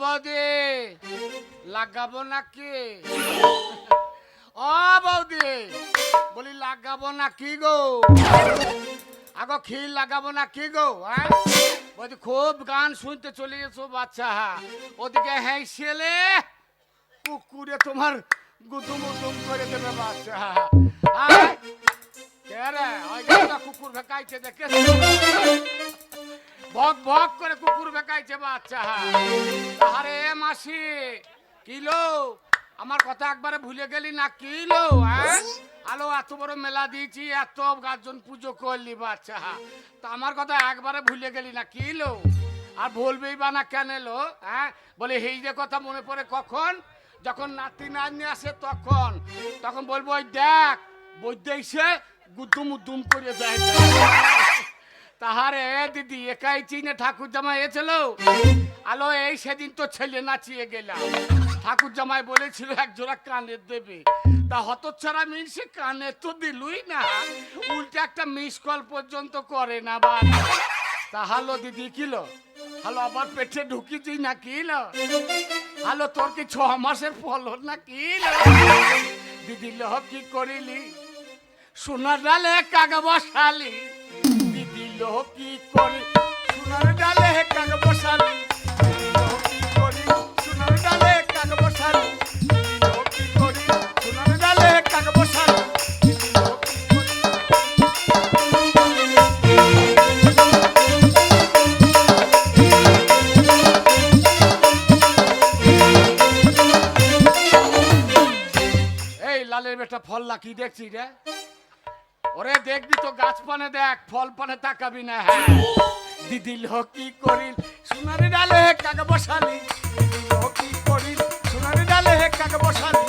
বৌদি লাগাবো নাকি? ও বৌদি। বলি, লাগাবো নাকি গো? আগো খিল লাগাবো নাকি গো হ্যাঁ বলছি খুব গান শুনতে চলে গেছো বাচ্চা। ওদিকে হ্যাঁ ছেলে কুকুরে তোমার গুদুম উদুম করে দেবে বাচ্চা। হ্যাঁ রে? কুকুর ভেকাইছে দেখে বক বক করে কুকুর বেকাইছে বাচ্চা। আরে মাসি কিলো আমার কথা একবারে ভুলে গেলি না? কিলো হ্যাঁ? আলো, এত বড় মেলা দিয়েছি, এত গার্জন পুজো করলি বাচ্চা। তা আমার কথা একবারে ভুলে গেলি না? কিলো আর বলবেই বা না কেন এলো হ্যাঁ? বলে এই যে কথা মনে পড়ে কখন? যখন নাতি নাতনি আসে তখন। তখন বলব, ওই দেখ, বৈদ্য এসে গুদ্দুম উদ্দুম করে যায় তাহারে দিদি, একাই চিনে ঠাকুর জামাই এছিল আলো, এই সেদিন তো ছেলে নাচিয়ে গেলাম। ঠাকুর জামাই বলেছিল, এক জোড়া কানের দেবে। তা হতচ্ছাড়া মিনসে কানে তো দিলুই না। উল্টে একটা মিস কল পর্যন্ত করে না বা। তা হ্যালো দিদি কিলো হ্যালো, আবার পেটে ঢুকিছি না কিলো হ্যালো, তোর কি ছ মাসের ফলন না কিলো দিদি লহ কি করিলি? সোনার ডালে কাগা বসালি। দিদি লো কি করি? সোনার ডালে কাগা বসালি লালের বেটা ফল কি দেখছি রে? ওরে দেখবি তো গাছ পানে দেখ ফল পানে তাকাবি না হ্যাঁ। দিদি লকি কি করিল? সোনারি ডালে কাকে বসালি? দিদি কি করিল? সোনারি ডালে কাকে বসালি?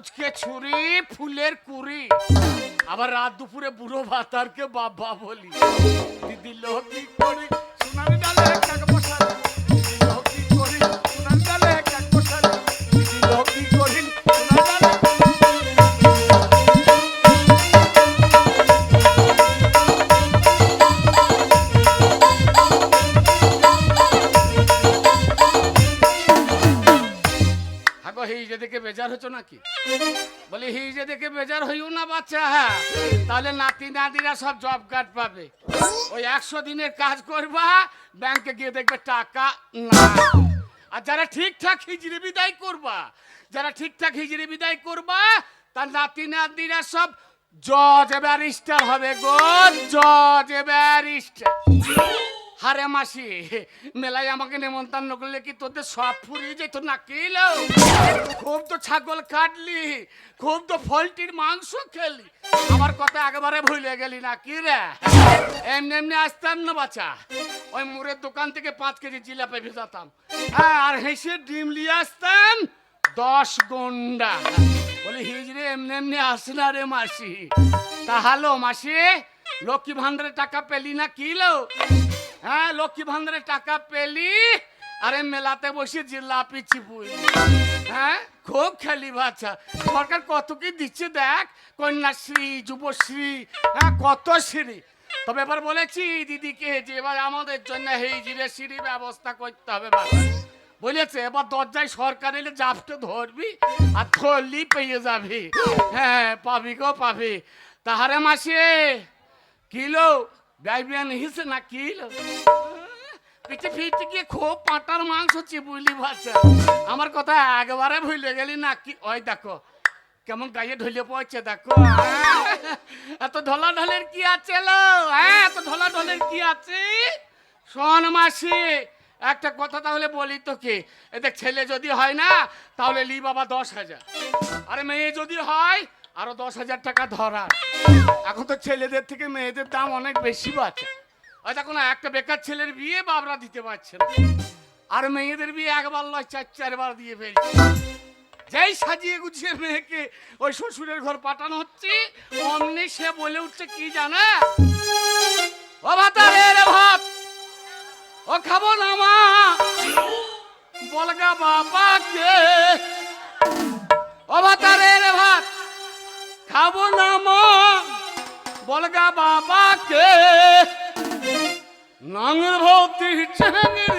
ফুচকে ছুরি ফুলের কুড়ি। আবার রাত দুপুরে বুড়ো ভাতারকে বাবা বলি দিদি লোক করি বাচ্চা হ্যাঁ। তাহলে নাতি নাতিরা সব জব কার্ড পাবে। ওই একশো দিনের কাজ করবা ব্যাংকে গিয়ে দেখবে টাকা না। আর যারা ঠিকঠাক হিজড়ি বিদায় করবা, যারা ঠিকঠাক হিজড়ি বিদায় করবা, তার নাতি নাতিরা সব জজ ব্যারিস্টার হবে গো, জজ ব্যারিস্টার। হারে মাসি, মেলায় আমাকে নেমন্তন্ন করলে কি তোদের সব ফুরিয়ে যেত না কিলো খুব তো ছাগল কাটলি, খুব তো ফলটির মাংস খেলি। আমার কথা একেবারে ভুলে গেলি না কি রে? এমনি এমনি আসতাম না বাচ্চা ওই মুড়ের দোকান থেকে পাঁচ কেজি জিলাপি ভেজাতাম। হ্যাঁ আর হেসে ডিম নিয়ে আসতাম দশ গন্ডা। বলি হিজড়ে এমনি এমনি আসে না রে মাসি। তা হ্যালো মাসি, লক্ষ্মী ভান্ডারের টাকা পেলি না কিলো হ্যাঁ লক্ষ্মী ভান্ডারের টাকা পেলি? আরে, মেলাতে বসে জিলাপি চিপুই হ্যাঁ খুব খেলি বাচ্চা সরকার কত কি দিচ্ছে দেখ? কন্যাশ্রী, যুবশ্রী হ্যাঁ কত শ্রী তবে এবার বলেছি, দিদিকে যে এবার আমাদের জন্য এই জিরে সিঁড়ি ব্যবস্থা করতে হবে বলেছে এবার দরজায় সরকার এলে জাপটে ধরবি আর ধরলি পেয়ে যাবি। হ্যাঁ পাবি গো, পাবি। তাহারে মাসে কিলো গাইবিয়ান হিসে না কিলো পিঠে ফিরতে গিয়ে খুব পাটার মাংস চিবুলি ভাষা আমার কথা একবারে ভুলে গেলি না কি ওই দেখো কেমন গায়ে ঢলে পড়ছে দেখো? এত ঢলা ঢলের কি আছে লো হ্যাঁ এত ঢলা ঢলের কি আছে শোন মাসি একটা কথা তাহলে বলি তোকে এ দেখ ছেলে যদি হয় না তাহলে লি বাবা দশ হাজার আরে মেয়ে যদি হয় আরও দশ হাজার টাকা ধরা এখন তো ছেলেদের থেকে মেয়েদের দাম অনেক বেশি বাড়ছে। ওই দেখো না, একটা বেকার ছেলের বিয়ে বাবরা দিতে পারছে না। আর মেয়েদের বিয়ে একবার লয় চার, চারবার দিয়ে ফেলছে। যেই সাজিয়ে গুছিয়ে মেয়েকে ওই শ্বশুরের ঘর পাঠানো হচ্ছে, অমনি সে বলে উঠছে, কি জানা? ও ভাতা রে রে ভাত, ও খাব না মা। বলগা বাবাকে, ও ভাতারে রে ভাত খাব না মা। বলগা বাবাকে নাঙের ভৌতি চেঙ্গের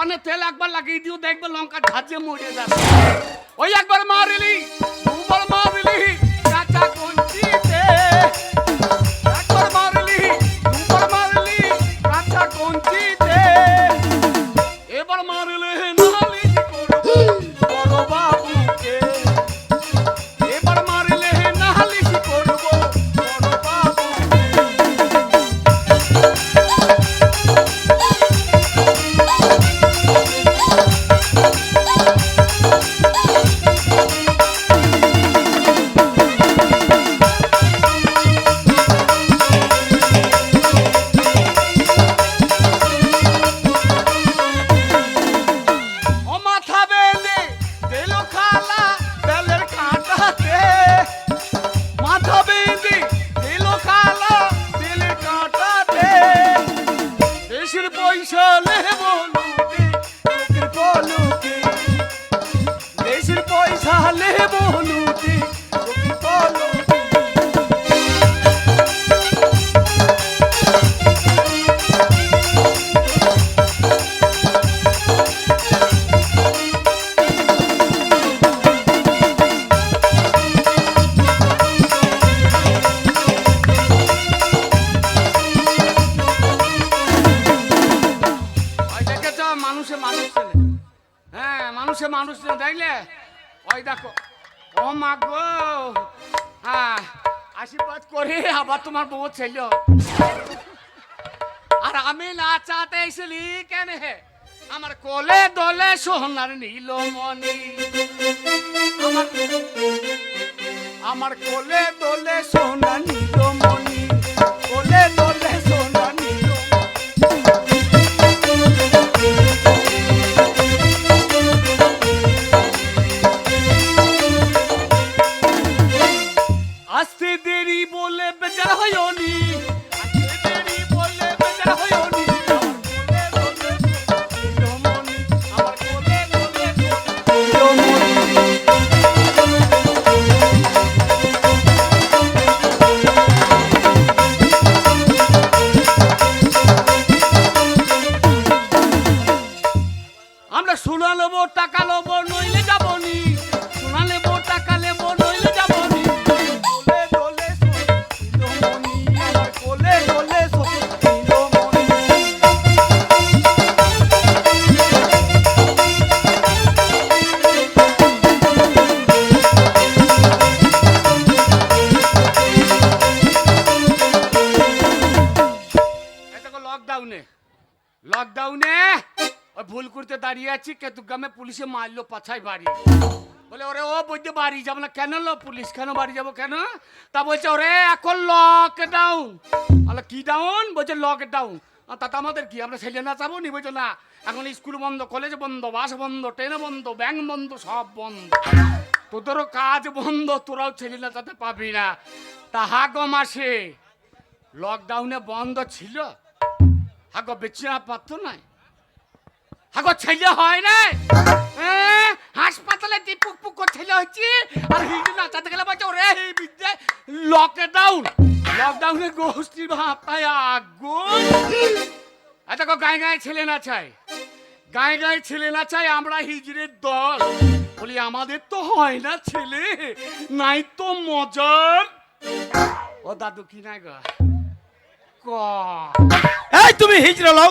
জাপানে তেল একবার লাগিয়ে দিও, দেখবে লঙ্কা ঝাঁচে মরে যাবে। ওই একবার মারিলি দুবার মারিলি মানুষে মানুষ চেনে হ্যাঁ মানুষে মানুষ চেনে দেখলে ওই দেখো। ও মা গো। হ্যাঁ আশীর্বাদ করে আবার তোমার বউ ছিল। আর আমি না চাতে এসেলি কেন হে? আমার কোলে দলে সোনার নীলমণি আমার আমার কোলে দলে দাঁড়িয়ে আছি কেতুগ্রামে পুলিশে মারলো পাছাই বাড়ি। বলে, ওরে, ও বলতে বাড়ি যাব না কেন লো পুলিশ? কেন বাড়ি যাব কেন? তা বলছে, ওরে, এখন লকডাউন বলে, কি ডাউন বলছে লকডাউন তাতে আমাদের কি? আমরা ছেলে না যাব নি? বলছে, না, এখন স্কুল বন্ধ কলেজ বন্ধ বাস বন্ধ ট্রেন বন্ধ ব্যাংক বন্ধ, সব বন্ধ। তোদেরও কাজ বন্ধ, তোরাও ছেলে না যাতে পাবি না। তা হাগ মাসে লকডাউনে বন্ধ ছিল? হাগো বেচিনা পারতো নাই? হাগো ছেলে হয় না হাসপাতালে যে পুক পুক করে ছেলে হচ্ছে আর হিন্দু নাচাতে গেলে বলছে ওরে এই বিদ্যে লকডাউন লকডাউনে গোষ্ঠী ভাতায় আগুন। এত গায়ে গায়ে ছেলে না চাই গায়ে গায়ে ছেলে না চাই আমরা হিজড়ের দল। বলি আমাদের তো হয় না ছেলে নাই তো মজার। ও দাদু কি নাই গো? ক? এই তুমি হিজড়া লও।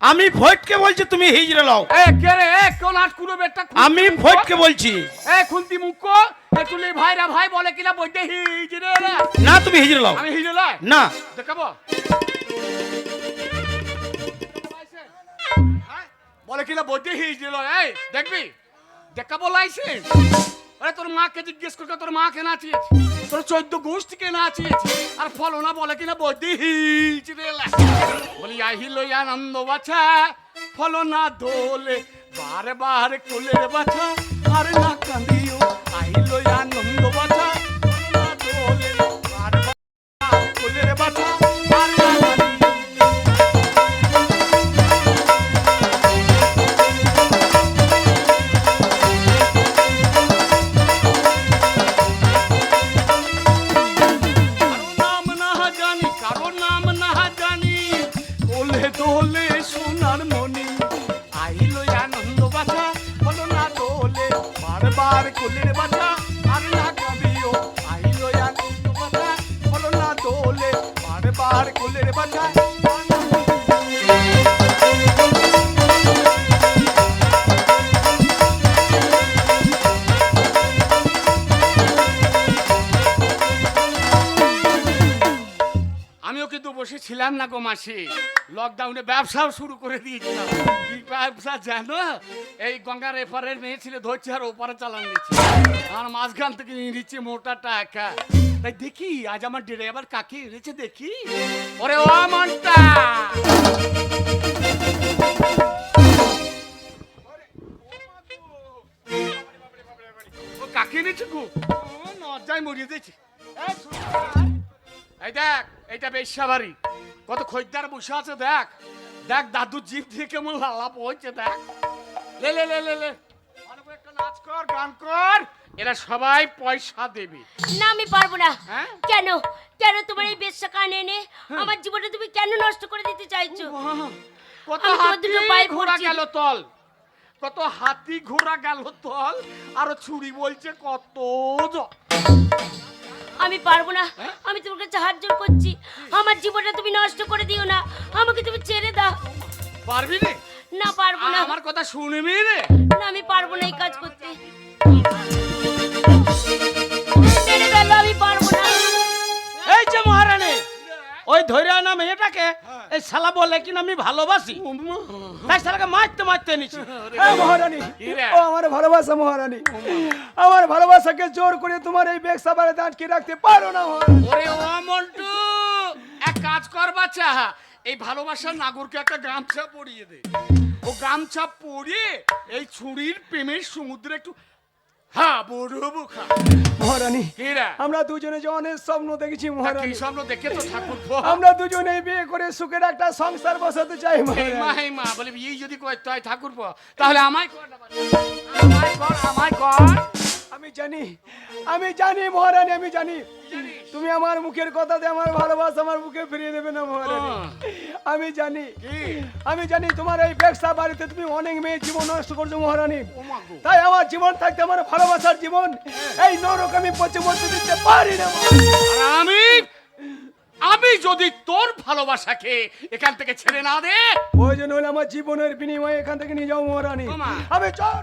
আমি ভোটকে বলছি তুমি হিজড়ে লও। এ কে রে? এ কোন আট কুড়ো বেটা আমি ভোটকে বলছি। এ খুন্তি মুখ? এ তুলি ভাইরা ভাই বলে কিনা বইতে হিজড়ে রে। না তুমি হিজড়ে লও। আমি হিজড়ে লয়? না। দেখাবো? বলে কিনা বইতে হিজড়ে লয়? এই দেখবি? দেখাবো লাইসেন্স। আরে তোর মাকে জিজ্ঞেস করতে তোর মা কে নাচিয়েছে তোর চোদ্দ গোষ্ঠীকে নাচিয়েছে আর ফলনা বলে কিনা বইতে হিজড়ে লয় বলি আহিলো আনন্দ বাছা, ফলনা দোলে, বারে বারে কোলের বাছা, আর না কান্দিও আহিলো আনন্দ বাছা, ফলনা দোলে, বারে বারে কোলের বাছা। দোলে দোলে সোনার মনি আইলো আনন্দ বাছা, বলো না দোলে বারবার কোলের বাছা, আর না কাঁদিও আইলো আনন্দ বাছা, বলো না দোলে বারবার কোলের বাছা। কিন্তু বসেছিলাম না গো মাসি। লকডাউনে ব্যবসাও শুরু করে দিয়েছিলাম। কি ব্যবসা জানো? এই গঙ্গার এপারের মেয়ে ছিল ধরছে আর ওপারে চালান দিচ্ছে আর মাঝখান থেকে নিচ্ছে মোটা টাকা। তাই দেখি, আজ আমার ড্রাইভার কাকে এনেছে দেখি। ওরে ও মনটা! ও কাকে এনেছে গো? নজ্জায় মরিয়ে দিয়েছে। এই দেখ এইটা বেশ্যাবাড়ি কত খদ্দার বসে আছে দেখ। দেখ দাদুর জিভ দিয়ে কেমন লালাপ হচ্ছে দেখ। লে লে লে লে লে। একটা নাচ কর গান কর। এরা সবাই পয়সা দেবে। না আমি পারব না। হ্যাঁ? কেন? কেন তোমার এই বেশ্যা কান এনে আমার জীবনটা তুমি কেন নষ্ট করে দিতে চাইছো? কত হাতি ঘোড়া। গেল তল। কত হাতি ঘোড়া গেল তল। আর ছুরি বলছে কত জ- আমি পারব না? আমি তোমার কাছে হাত জোর করছি। আমার জীবনটা তুমি নষ্ট করে দিও না। আমাকে তুমি ছেড়ে দাও। পারবি রে? না পারব না। আমার কথা শুনবি রে? না আমি পারব না এই কাজ করতে। ছেড়ে দাও আমি পারব না। এই যে মহারানী! ওই ধরে না মেয়েটাকে? এই শালা বলে কিনা আমি ভালোবাসি? তাই শালাকে মারতে মারতে নিছি হ্যাঁ মহারানী। ও আমার ভালোবাসা মহারানী। আমার ভালোবাসাকে জোর করে তোমার এই বেগ সাবারে আটকে রাখতে পারো না ওরে ও মন্টু এক কাজ কর বাচ্চা। এই ভালোবাসার নাগরকে একটা গামছা পরিয়ে দে। ও গামছা পরিয়ে এই ছুরির প্রেমের সমুদ্রে একটু বুখা মহারানী কিরা আমরা দুজনে যে অনেক স্বপ্ন দেখেছি মহারানী কি স্বপ্ন দেখে তো ঠাকুর আমরা দুজনে বিয়ে করে সুখের একটা সংসার বসাতে চাই মা হে মা বলে এই যদি কয় হয় ঠাকুর তাহলে আমায় কর। আমায় কর আমায় কর। আমি জানি আমি জানি মহারানী আমি জানি তুমি আমার মুখের কথাতে আমার ভালোবাসা আমার মুখে ফিরিয়ে দেবে না মহারানী। আমি জানি। আমি জানি তোমার এই ব্যবসা বাড়িতে তুমি অনেক মেয়ে জীবন নষ্ট করছ মহারানী। তাই আমার জীবন থাকতে আমার ভালোবাসার জীবন এই নরক আমি পচে পচে দিতে পারি না। আমি আমি যদি তোর ভালোবাসাকে এখান থেকে ছেড়ে না দে প্রয়োজন হলে আমার জীবনের বিনিময়ে এখান থেকে নিয়ে যাও মহারানী। আমি চোর